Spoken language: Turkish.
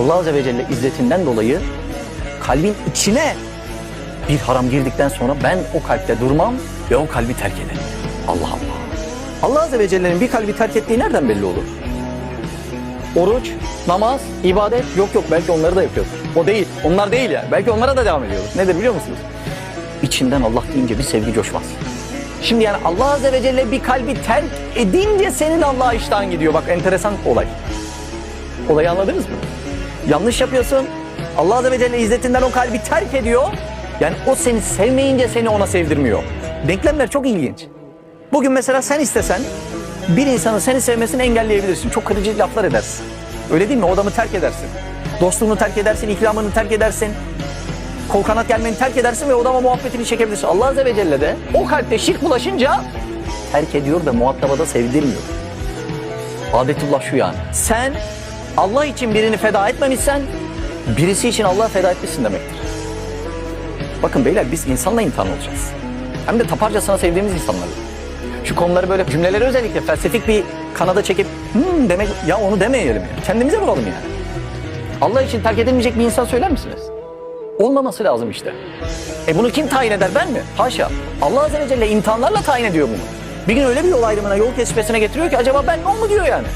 Allah Azze ve Celle izzetinden dolayı kalbin içine bir haram girdikten sonra ben o kalpte durmam ve o kalbi terk ederim. Allah Allah. Allah Azze ve Celle'nin bir kalbi terk ettiği nereden belli olur? Oruç, namaz, ibadet yok yok belki onları da yapıyordur. O değil, onlar değil yani. Belki onlara da devam ediyoruz. Nedir biliyor musunuz? İçinden Allah deyince bir sevgi coşmaz. Şimdi yani Allah Azze ve Celle bir kalbi terk edince senin Allah'a iştahın gidiyor. Bak enteresan olay. Olayı anladınız mı? Yanlış yapıyorsun. Allah Azze ve Celle izzetinden o kalbi terk ediyor. Yani o seni sevmeyince seni ona sevdirmiyor. Denklemler çok ilginç. Bugün mesela sen istesen bir insanın seni sevmesini engelleyebilirsin. Çok kırıcı laflar edersin. Öyle değil mi? O adamı terk edersin. Dostluğunu terk edersin, ikramını terk edersin. Kol kanat gelmeni terk edersin ve o adama muhabbetini çekebilirsin. Allah Azze ve Celle de o kalpte şirk bulaşınca terk ediyor da muhataba da sevdirmiyor. Adetullah şu yani. Sen Allah için birini feda etmemişsen birisi için Allah'ı feda etmişsin demektir. Bakın beyler biz insanla imtihan olacağız. Hem de taparcasına sevdiğimiz insanları. Şu konuları böyle cümleleri özellikle felsefik bir kanada çekip hmm demek ya onu demeyelim ya. Kendimize vuralım yani. Allah için terk edilmeyecek bir insan söyler misiniz? Olmaması lazım işte. E bunu kim tayin eder ben mi? Haşa. Allah Azze ve Celle imtihanlarla tayin ediyor bunu. Bir gün öyle bir yol ayrımına, yol kesmesine getiriyor ki acaba ben o mu diyor yani.